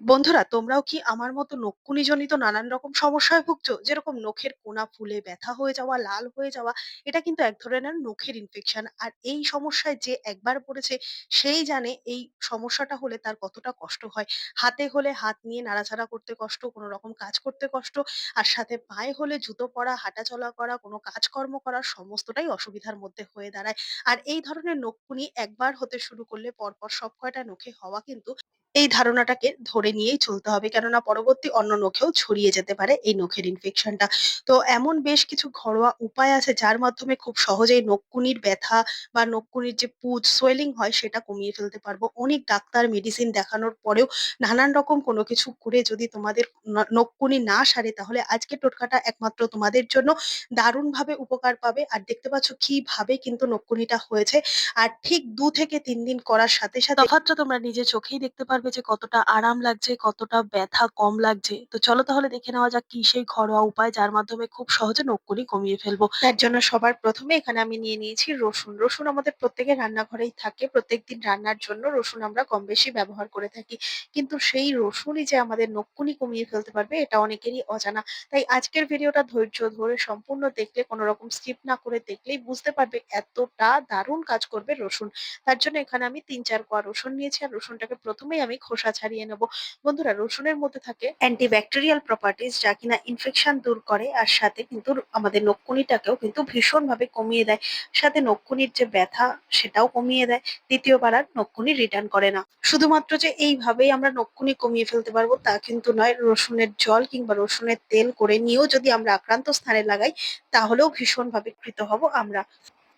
বন্ধুরা তোমরাও কি আমার মতো নকুনিজনিত নানান রকম সমস্যায় ভুগছো? যেরকম নখের কোনা ফুলে ব্যথা হয়ে যাওয়া, লাল হয়ে যাওয়া, এটা কিন্তু এক ধরনের নখের ইনফেকশন। আর এই সমস্যায় যে একবার পড়েছে সেই জানে এই সমস্যাটা হলে তার কতটা কষ্ট হয়। হাতে হলে হাত নিয়ে নাড়াচাড়া করতে কষ্ট, কোনো রকম কাজ করতে কষ্ট, আর সাথে পায়ে হলে জুতো পরা, হাঁটাচলা করা, কোনো কাজকর্ম করা সমস্তটাই অসুবিধার মধ্যে হয়ে দাঁড়ায়। আর এই ধরনের নকুনি একবার হতে শুরু করলে পরপর সব কয়টা নখে হওয়া কিন্তু এই ধারণাটাকে ধরে নিয়েই চলতে হবে। কেননা পরবর্তী অন্য নখেও ছড়িয়ে যেতে পারে এই নখের ইনফেকশনটা। তো এমন বেশ কিছু ঘরোয়া উপায় আছে যার মাধ্যমে খুব সহজেই নকুনির ব্যথা বা নকুনির যে পুজ, সোয়েলিং হয় সেটা কমিয়ে ফেলতে পারব। অনেক ডাক্তার, মেডিসিন দেখানোর পরেও নানান রকম কোনো কিছু করে যদি তোমাদের ন নকুনি না সারে তাহলে আজকে টোটকাটা একমাত্র তোমাদের জন্য দারুণভাবে উপকার পাবে। আর দেখতে পাচ্ছ কীভাবে কিন্তু নকুনিটা হয়েছে। আর ঠিক দু থেকে তিন দিন করার সাথে, সাথে তোমরা নিজের চোখেই দেখতে পারবে যে কতটা আরাম লাগছে, কতটা ব্যথা কম লাগছে। তো চলো তাহলে দেখে নেওয়া যাক কি সেই ঘরোয়া উপায় যার মাধ্যমে খুব সহজে নকুনি কমিয়ে ফেলব। তার জন্য সবার প্রথমে এখানে আমি নিয়ে নিয়েছি রসুন। রসুন আমাদের প্রত্যেকের রান্নাঘরেই থাকে। প্রত্যেকদিন রান্নার জন্য রসুন আমরা কম বেশি ব্যবহার করে থাকি। কিন্তু সেই রসুনই যে আমাদের নকুনি কমিয়ে ফেলতে পারবে এটা অনেকেরই অজানা। তাই আজকের ভিডিওটা ধৈর্য ধরে সম্পূর্ণ দেখলে কোনো রকম স্কিপ না করে দেখলেই বুঝতে পারবে এতটা দারুণ কাজ করবে রসুন। তার জন্য এখানে আমি ৩-৪ কোয়া রসুন নিয়েছি আর রসুনটাকে ১ম এই আমি খোসা ছাড়িয়ে নেব। বন্ধুরা, রসুনের মধ্যে থাকে অ্যান্টিব্যাকটেরিয়াল প্রপার্টিজ যা কিনা ইনফেকশন দূর করে আর সাথে কিন্তু আমাদের নকুনিটাকেও কিন্তু ভীষণভাবে কমিয়ে দেয়। সাথে নকুনির যে ব্যথা, সেটাও কমিয়ে দেয়। দ্বিতীয়বার আর নকুনি রিটার্ন করে না। শুধুমাত্র যে এইভাবেই আমরা নকুনি কমিয়ে ফেলতে পারব, তা কিন্তু নয়। রসুনের জল কিংবা রসুনের তেল করে নিয়েও যদি আমরা আক্রান্ত স্থানে লাগাই, তাহলেও ভীষণভাবে কৃত হব আমরা।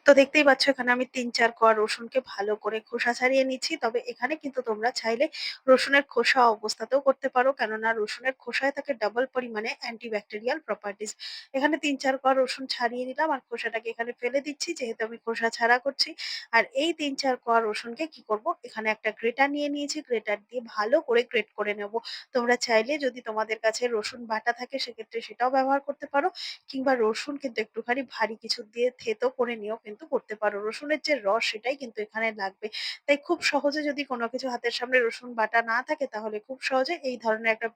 তো দেখতেই পাচ্ছ এখানে আমি ৩-৪ কোয়া রসুনকে ভালো করে খোসা ছাড়িয়ে নিচ্ছি। তবে এখানে কিন্তু তোমরা চাইলে রসুনের খোসা অবস্থাতেও করতে পারো। কেননা রসুনের খোসায় থাকে ডাবল পরিমাণে অ্যান্টিব্যাকটেরিয়াল প্রপার্টিস এখানে ৩-৪ কোয়া রসুন ছাড়িয়ে নিলাম আর খোসাটাকে এখানে ফেলে দিচ্ছি, যেহেতু আমি খোসা ছাড়া করছি। আর এই ৩-৪ কোয়া রসুনকে কি করব এখানে একটা গ্রেটার নিয়ে নিয়েছি। গ্রেটার দিয়ে ভালো করে গ্রেট করে নেব। তোমরা চাইলে যদি তোমাদের কাছে রসুন বাটা থাকে, সেক্ষেত্রে সেটাও ব্যবহার করতে পারো। কিংবা রসুন কিন্তু একটুখানি ভারী কিছু দিয়ে থেঁতো করে নিয়েও কিন্তু করতে পারো। রসুনের যে রস, সেটাই কিন্তু এখানে লাগবে। তাই খুব সহজে যদি কোনো কিছু হাতের সামনে রসুন বাটা না থাকে, তাহলে খুব সহজে এই ধরনের একটা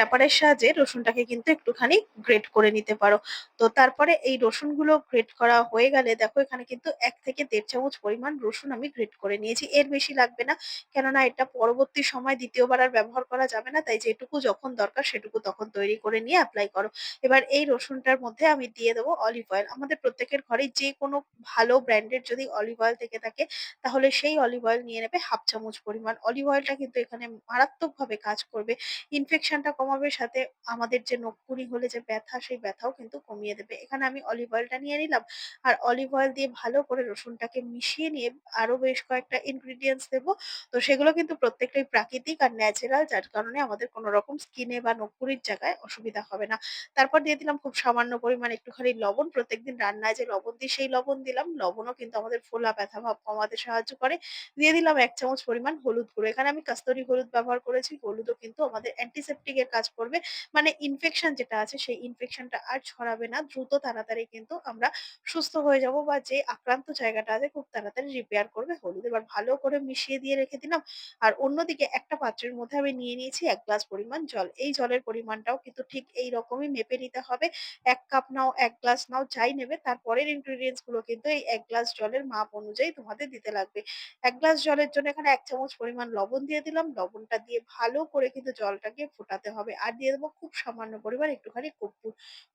স্ক্র্যাপার এর সাহায্যে রসুনটাকে কিন্তু একটুখানি গ্রেট করে নিতে পারো। তো তারপরে এই রসুনগুলো গ্রেট করা হয়ে গেলে দেখো, এখানে কিন্তু এক থেকে দেড় চামচ পরিমাণ রসুন আমি গ্রেট করে নিয়েছি। এর বেশি লাগবে না। কেননা এটা পরবর্তী সময় দ্বিতীয়বার আর ব্যবহার করা যাবে না। তাই যেটুকু যখন দরকার সেটুকু তখন তৈরি করে নিয়ে অ্যাপ্লাই করো। এবার এই রসুনটার মধ্যে আমি দিয়ে দেবো অলিভ অয়েল। আমাদের প্রত্যেকের ঘরেই যেকোনো ভালো ব্র্যান্ডের যদি অলিভ অয়েল থেকে থাকে, তাহলে সেই অলিভ অয়েল নিয়ে নেবে ১/২ চামচ পরিমাণ। অলিভ অয়েলটা কিন্তু এখানে মারাত্মকভাবে কাজ করবে। ইনফেকশনটা কমাবে সাথে আমাদের যে নকুনি হলে যে ব্যথা, সেই ব্যথাও কিন্তু কমিয়ে দেবে। এখানে আমি অলিভ অয়েলটা নিয়ে নিলাম। আর অলিভ অয়েল দিয়ে ভালো করে রসুনটাকে মিশিয়ে নিয়ে আরও বেশ কয়েকটা ইনগ্রিডিয়েন্টস দেবো। তো সেগুলো কিন্তু প্রত্যেকটাই প্রাকৃতিক আর ন্যাচারাল যার কারণে আমাদের কোনো রকম স্কিনে বা নকুনির জায়গায় অসুবিধা হবে না। তারপর দিয়ে দিলাম খুব সামান্য পরিমাণ একটুখানি লবণ। প্রত্যেকদিন রান্নায় যে লবণ দিই, সেই লবণ দিলাম। লবণও কিন্তু আমাদের ফোলা ব্যথা ভাব কমাতে সাহায্য করে। দিয়ে দিলাম এক চামচ পরিমাণ হলুদ গুঁড়ো। এখানে আমি কাস্তরি হলুদ ব্যবহার করেছি। হলুদও কিন্তু আমাদের অ্যান্টিসেপ্টিক এর কাজ করবে। মানে ইনফেকশন যেটা আছে সেই ইনফেকশনটা আর ছড়াবে না। দ্রুত তাড়াতাড়ি কিন্তু আমরা সুস্থ হয়ে যাব বা যে আক্রান্ত জায়গাটা আছে খুব তাড়াতাড়ি রিপেয়ার করবে হলুদ। এবার ভালো করে মিশিয়ে দিয়ে রেখে দিলাম। আর অন্যদিকে একটা পাত্রের মধ্যে আমি নিয়ে নিয়েছি ১ গ্লাস পরিমাণ জল। এই জলের পরিমাণটাও কিন্তু ঠিক এইরকমই মেপে নিতে হবে। এক কাপ নাও, এক গ্লাস নাও যাই নেবে তারপরের ইনগ্রিডিয়েন্টসগুলো কিন্তু এই এক গ্লাস জলের মাপ অনুযায়ী তোমাদের দিতে লাগবে। এক গ্লাস জলের জন্য এখানে এক চামচ পরিমাণ লবণ দিয়ে দিলাম। লবণটা দিয়ে ভালো করে কিন্তু জলটাকে ফোটাতে হবে। আর দিয়ে দেবো খুব সামান্য পরিমাণ একটুখানি কর্পূর।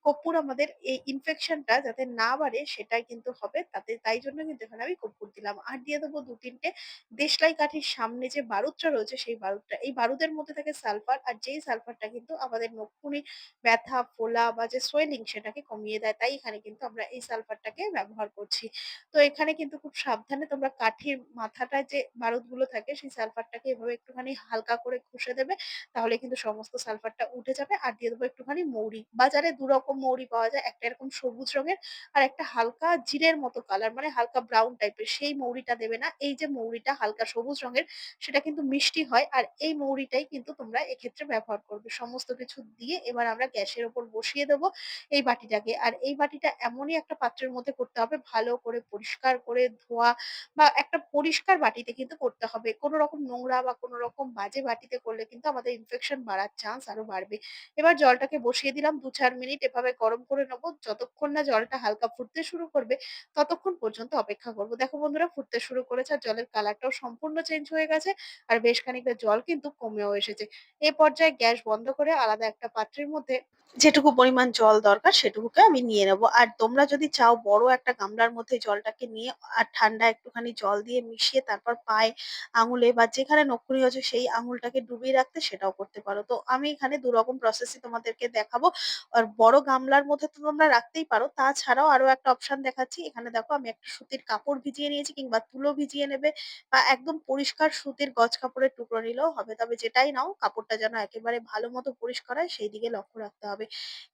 কর্পূর আমাদের এই ইনফেকশনটা যাতে না বাড়ে সেটাই কিন্তু হবে। তাতে তাই জন্য কিন্তু এখানে আমি কর্পূর দিলাম। আর দিয়ে দেবো ২-৩ টে দেশলাই কাঠির সামনে যে বারুদটা রয়েছে সেই বারুদটা। এই বারুদের মধ্যে থাকে সালফার আর যেই সালফারটা কিন্তু আমাদের নকুনি ব্যথা, ফোলা বা যে সোয়েলিং সেটাকে কমিয়ে দেয়। তাই এখানে কিন্তু আমরা এই সালফারটাকে ব্যবহার করছি। তো এখানে কিন্তু খুব সাবধানে তোমরা কাঠির মাথাটা যে বারুদগুলো থাকে সেই সালফারটাকে এভাবে একটুখানি হালকা করে ঘষে দেবে। তাহলে কিন্তু সমস্ত সালফারটা উঠে যাবে আর দিয়ে দেবো একটুখানি মৌরি। বাজারে ২ রকম মৌরি পাওয়া যায়। একটা এরকম সবুজ রঙের আর একটা হালকা জিরের মতো কালার মানে হালকা ব্রাউন টাইপের। সেই মৌরিটা দেবে না। এই যে মৌরিটা হালকা সবুজ রঙের, সেটা কিন্তু মিষ্টি হয়। আর এই মৌরিটাই কিন্তু তোমরা এক্ষেত্রে ব্যবহার করবে। সমস্ত কিছু দিয়ে এবার আমরা গ্যাসের ওপর বসিয়ে দেবো এই বাটিটাকে। আর এই বাটিটা এমনই একটা পাত্রের মধ্যে করতে হবে, ভালো করে পরিষ্কার করে ধোয়া বা একটা পরিষ্কার বাটিতে কিন্তু করতে হবে। কোনো রকম নোংরা বা কোনো রকম বাজে বাটিতে করলে কিন্তু আমাদের ইনফেকশন বাড়ার চান্স আরও বাড়বে। এবার জলটাকে বসিয়ে দিলাম ২-৪ মিনিট এভাবে গরম করে নেব। যতক্ষণ না জলটা হালকা ফুটতে শুরু করবে ততক্ষণ পর্যন্ত অপেক্ষা করব। দেখো বন্ধুরা ফুটতে শুরু করেছে আর জলের কালারটাও সম্পূর্ণ চেঞ্জ হয়ে গেছে। আর বেশ খানিকটা জল কিন্তু কমেও এসেছে। এ পর্যায়ে গ্যাস বন্ধ করে আলাদা একটা পাত্রের মধ্যে যেটুকু পরিমাণ জল দরকার সেটুকুকে আমি নিয়ে নেব। আর তোমরা যদি চাও বড় একটা গামলার মধ্যে জলটাকে নিয়ে আর ঠান্ডা একটুখানি জল দিয়ে মিশিয়ে তারপর পায়ে, আঙুলে বা যেখানে নখুনি হয়েছে সেই আঙুলটাকে ডুবিয়ে রাখতে সেটাও করতে পারো। তো আমি এখানে ২ রকম প্রসেস ই তোমাদেরকে দেখাবো। আর বড় গামলার মধ্যে তো তোমরা রাখতেই পারো। তাছাড়াও আরও একটা অপশন দেখাচ্ছি। এখানে দেখো আমি একটা সুতির কাপড় ভিজিয়ে নিয়েছি কিংবা তুলো ভিজিয়ে নেবে বা একদম পরিষ্কার সুতির গজ কাপড়ের টুকরো নিলেও হবে। তবে যেটাই নাও, কাপড়টা যেন একেবারে ভালো মতো পরিষ্কার হয়, সেই দিকে লক্ষ্য রাখতে হবে।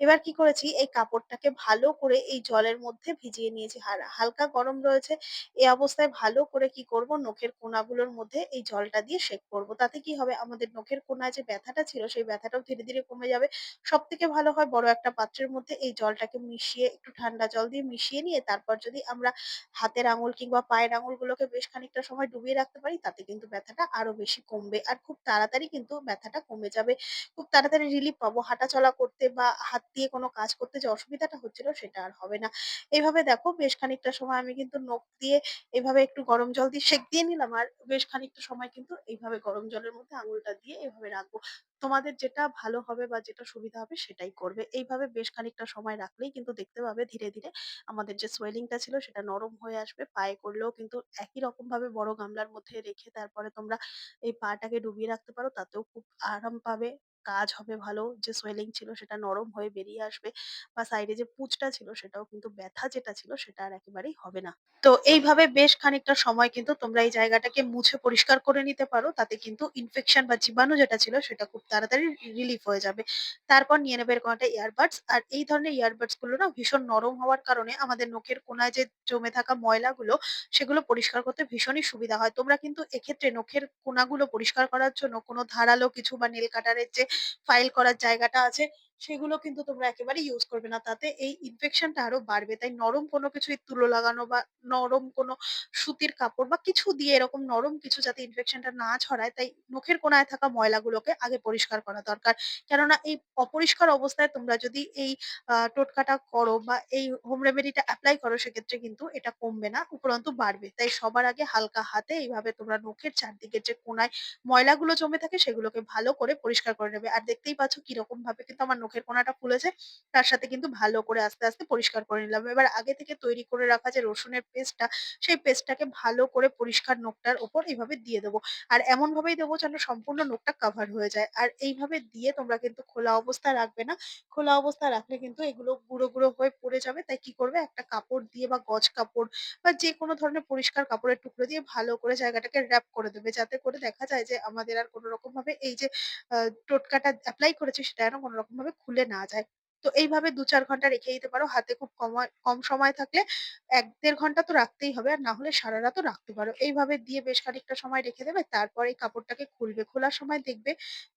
এবার কি করেছি এই কাপড়টাকে ভালো করে এই জলের মধ্যে ভিজিয়ে নিয়েছি। হাল হালকা গরম রয়েছে। এই অবস্থায় ভালো করে কি করব নখের কোনাগুলোর মধ্যে এই জলটা দিয়ে সেঁক করব। তাতে কি হবে আমাদের নখের কোনায় যে ব্যথাটা ছিল, সেই ব্যথাটাও ধীরে, ধীরে কমে যাবে। সবথেকে ভালো হয় বড় একটা পাত্রের মধ্যে এই জলটাকে মিশিয়ে একটু ঠান্ডা জল দিয়ে মিশিয়ে নিয়ে তারপর যদি আমরা হাতের আঙুল কিংবা পায়ের আঙুলগুলোকে বেশ খানিকটা সময় ডুবিয়ে রাখতে পারি তাতে কিন্তু ব্যথাটা আরও বেশি কমবে। আর খুব তাড়াতাড়ি কিন্তু ব্যথাটা কমে যাবে। খুব তাড়াতাড়ি রিলিফ পাবো। হাঁটাচলা করতে বা হাত দিয়ে কোনো কাজ করতে যে অসুবিধাটা হচ্ছিল সেটা আর হবে না। এইভাবে দেখো বেশ খানিকটা সময় আমি কিন্তু নখ দিয়ে এভাবে একটু গরম জল দিয়ে সেঁক দিয়ে নিলাম আর বেশ খানিকটা সময় কিন্তু এইভাবে গরম জলের মধ্যে আঙুলটা দিয়ে এভাবে রাখব। তোমাদের যেটা ভালো হবে বা যেটা সুবিধা হবে সেটাই করবে। এইভাবে বেশ খানিকটা সময় রাখলেই কিন্তু দেখতে পাবে ধীরে, ধীরে আমাদের যে সোয়েলিংটা ছিল সেটা নরম হয়ে আসবে। পায়ে করলেও কিন্তু একই রকম ভাবে বড় গামলার মধ্যে রেখে তারপরে তোমরা এই পাটাকে ডুবিয়ে রাখতে পারো। তাতেও খুব আরাম পাবে। কাজ হবে ভালো। যে সোয়েলিং ছিল সেটা নরম হয়ে বেরিয়ে আসবে। বা সাইডে যে পুঁজটা ছিল সেটাও কিন্তু ব্যথা যেটা ছিল সেটা আর একেবারেই হবে না। তো এইভাবে বেশ খানিকটা সময় কিন্তু তোমরা এই জায়গাটাকে মুছে পরিষ্কার করে নিতে পারো। তাতে কিন্তু ইনফেকশন বা জীবাণু যেটা ছিল সেটা খুব তাড়াতাড়ি রিলিফ হয়ে যাবে। তারপর নিয়ে নেবে এরকম একটা ইয়ারবাডস আর এই ধরনের ইয়ারবাডসগুলো না ভীষণ নরম হওয়ার কারণে আমাদের নখের কোনায় যে জমে থাকা ময়লাগুলো, সেগুলো পরিষ্কার করতে ভীষণই সুবিধা হয়। তোমরা কিন্তু এক্ষেত্রে নখের কোনাগুলো পরিষ্কার করার জন্য কোনো ধারালো কিছু বা নেল কাটারের যে ফাইল করার জায়গাটা আছে সেগুলো কিন্তু তোমরা একেবারেই ইউজ করবে না। তাতে এই ইনফেকশনটা আরও বাড়বে। তাই নরম কোনো কিছুই তুলো লাগানো বা নরম কোনো সুতির কাপড় বা কিছু দিয়ে এরকম নরম কিছু যাতে ইনফেকশনটা না ছড়ায় তাই নখের কোনায় থাকা ময়লাগুলোকে আগে পরিষ্কার করা দরকার। কেননা এই অপরিষ্কার অবস্থায় তোমরা যদি এই টোটকাটা করো বা এই হোম রেমেডিটা অ্যাপ্লাই করো সেক্ষেত্রে কিন্তু এটা কমবে না, উপরন্তু বাড়বে। তাই সবার আগে হালকা হাতে এইভাবে তোমরা নখের চারদিকে যে কোনায় ময়লাগুলো জমে থাকে সেগুলোকে ভালো করে পরিষ্কার করে নেবে। আর দেখতেই পাচ্ছ কীরকম ভাবে কিন্তু আমার নখের কোনাটা ফুলেছে। তার সাথে কিন্তু ভালো করে আস্তে, আস্তে পরিষ্কার করে নিলাম। এবার আগে থেকে তৈরি করে রাখা যে রসুনের পেস্টটা, সেই পেস্টটাকে ভালো করে পরিষ্কার নখটার উপর এইভাবে দিয়ে দেবো। আর এমন ভাবেই দেবো যেন সম্পূর্ণ নখটা কাভার হয়ে যায়। আর এইভাবে দিয়ে তোমরা কিন্তু খোলা অবস্থায় রাখবে না। খোলা অবস্থায় রাখলে কিন্তু এগুলো গুঁড়ো, গুঁড়ো হয়ে পড়ে যাবে। তাই কি করবে একটা কাপড় দিয়ে বা গজ কাপড় বা যেকোনো ধরনের পরিষ্কার কাপড়ের টুকরো দিয়ে ভালো করে জায়গাটাকে র‍্যাপ করে দেবে। যাতে করে দেখা যায় যে আমাদের আর কোনো রকম ভাবে এই যে আ টোটকাটা অ্যাপ্লাই করেছি সেটা যেন কোনো রকম ভাবে খুলে না যায়। তো এইভাবে ২-৪ ঘণ্টা রেখে দিতে পারো। হাতে খুব কময় কম সময় থাকলে এক দেড় ঘণ্টা তো রাখতেই হবে। আর না হলে সারারাতও রাখতে পারো। এইভাবে দিয়ে বেশ খানিকটা সময় রেখে দেবে। তারপর এই কাপড়টাকে খুলবে। খোলার সময় দেখবে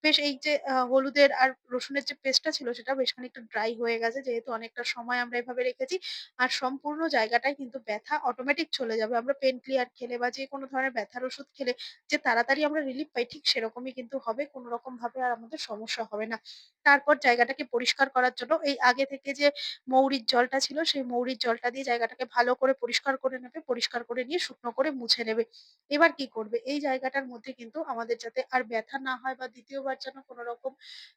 বেশ এই যে হলুদের আর রসুনের যে পেস্টটা ছিল সেটা বেশ খানিকটা ড্রাই হয়ে গেছে। যেহেতু অনেকটা সময় আমরা এভাবে রেখেছি। আর সম্পূর্ণ জায়গাটায় কিন্তু ব্যথা অটোমেটিক চলে যাবে। আমরা পেন ক্লিয়ার খেলে বা যে কোনো ধরনের ব্যথার ওষুধ খেলে যে তাড়াতাড়ি আমরা রিলিফ পাই, ঠিক সেরকমই কিন্তু হবে। কোনো রকম ভাবে আর আমাদের সমস্যা হবে না। তারপর জায়গাটাকে পরিষ্কার করার জন্য এই আগে থেকে যে মৌরির জলটা ছিল সেই মৌরির জলটা দিয়ে জায়গাটাকে ভালো করে পরিষ্কার করে নেবে। পরিষ্কার করে নিয়ে শুকনো করে মুছে নেবে। এবার কি করবে? এই জায়গাটার মধ্যে কিন্তু আমাদের যাতে আর ব্যথা না হয় বা ২য় বার যেন কোনো রকম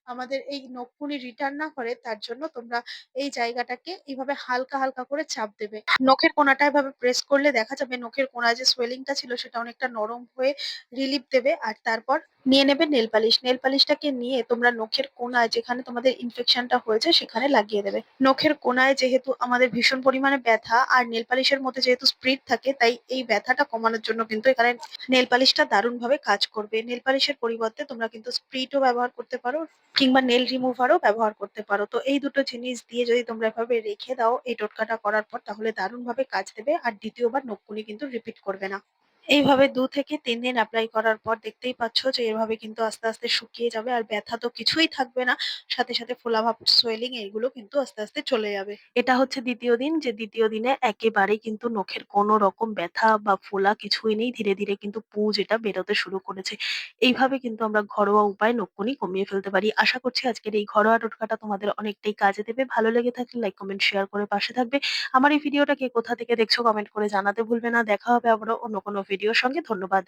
আমাদের এই নখকুনি রিটার্ন না করে তার জন্য তোমরা এই জায়গাটাকে এইভাবে হালকা, হালকা করে চাপ দেবে। নখের কোনাটা এভাবে প্রেস করলে দেখা যাবে নখের কোনায় যে সোয়েলিং টা ছিল সেটা অনেকটা নরম হয়ে রিলিফ দেবে। আর তারপর নিয়ে নেবে নেল পালিশ। নেল পালিশটাকে নিয়ে তোমরা নখের কোনায় যেখানে তোমাদের ইনফেকশনটা হয়েছে সেখানে লাগিয়ে দেবে। নখের কোনায় যেহেতু আমাদের ভীষণ পরিমাণে ব্যথা আর নেল পালিশের মধ্যে যেহেতু স্প্রিট থাকে, তাই এই ব্যথাটা কমানোর জন্য কিন্তু এখানে নেল পালিশটা দারুণভাবে কাজ করবে। নেল পালিশের পরিবর্তে তোমরা কিন্তু স্প্রিটও ব্যবহার করতে পারো কিংবা নেল রিমুভারও ব্যবহার করতে পারো। তো এই দুটো জিনিস দিয়ে যদি তোমরা এভাবে রেখে দাও এই টোটকাটা করার পর তাহলে দারুণভাবে কাজ দেবে আর দ্বিতীয়বার নখকুনি কিন্তু রিপিট করবে না। এইভাবে দু থেকে তিন দিন অ্যাপ্লাই করার পর দেখতেই পাচ্ছ যে এভাবে কিন্তু আস্তে, আস্তে শুকিয়ে যাবে আর ব্যথা তো কিছুই থাকবে না। সাথে, সাথে ফোলাভাব, সোয়েলিং এগুলো কিন্তু আস্তে, আস্তে চলে যাবে। এটা হচ্ছে দ্বিতীয় দিন যে দ্বিতীয় দিনে একেবারেই কিন্তু নখের কোনো রকম ব্যথা বা ফোলা কিছুই নেই। ধীরে, ধীরে কিন্তু পুঁজ এটা বেরোতে শুরু করেছে। এইভাবে কিন্তু আমরা ঘরোয়া উপায় নখকুনি কমিয়ে ফেলতে পারি। আশা করছি আজকের এই ঘরোয়া টোটকাটা তোমাদের অনেকটাই কাজে দেবে। ভালো লেগে থাকলে লাইক, কমেন্ট, শেয়ার করে পাশে থাকবে। আমার এই ভিডিওটা কে কোথা থেকে দেখছ কমেন্ট করে জানাতে ভুলবে না। দেখা হবে আবারও অন্য কোনো ভিডিওর সঙ্গে। ধন্যবাদ।